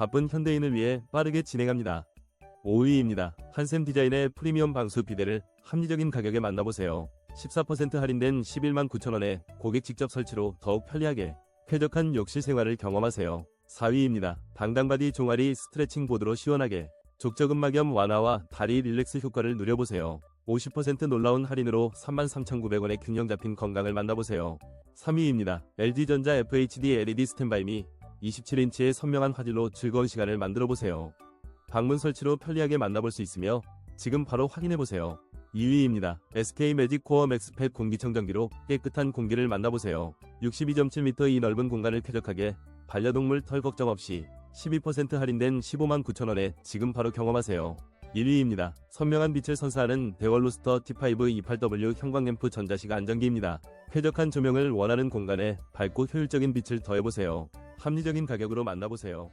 바쁜 현대인을 위해 빠르게 진행합니다. 5위입니다. 한샘 디자인의 프리미엄 방수 비데를 합리적인 가격에 만나보세요. 14% 할인된 11만 9천원에 고객 직접 설치로 더욱 편리하게 쾌적한 욕실 생활을 경험하세요. 4위입니다. 방당바디 종아리 스트레칭 보드로 시원하게 족저근막염 완화와 다리 릴렉스 효과를 누려보세요. 50% 놀라운 할인으로 33,900원에 균형 잡힌 건강을 만나보세요. 3위입니다. LG전자 FHD LED 스탠바이미 27인치의 선명한 화질로 즐거운 시간을 만들어 보세요. 방문 설치로 편리하게 만나볼 수 있으며 지금 바로 확인해 보세요. 2위입니다. SK 매직 코어 맥스팻 공기청정기로 깨끗한 공기를 만나보세요. 62.7m 이 넓은 공간을 쾌적하게 반려동물 털 걱정 없이 12% 할인된 15만 9천원에 지금 바로 경험하세요. 1위입니다. 선명한 빛을 선사하는 데월루스터 T5 28W 형광램프 전자식 안전기입니다. 쾌적한 조명을 원하는 공간에 밝고 효율적인 빛을 더해보세요. 합리적인 가격으로 만나보세요.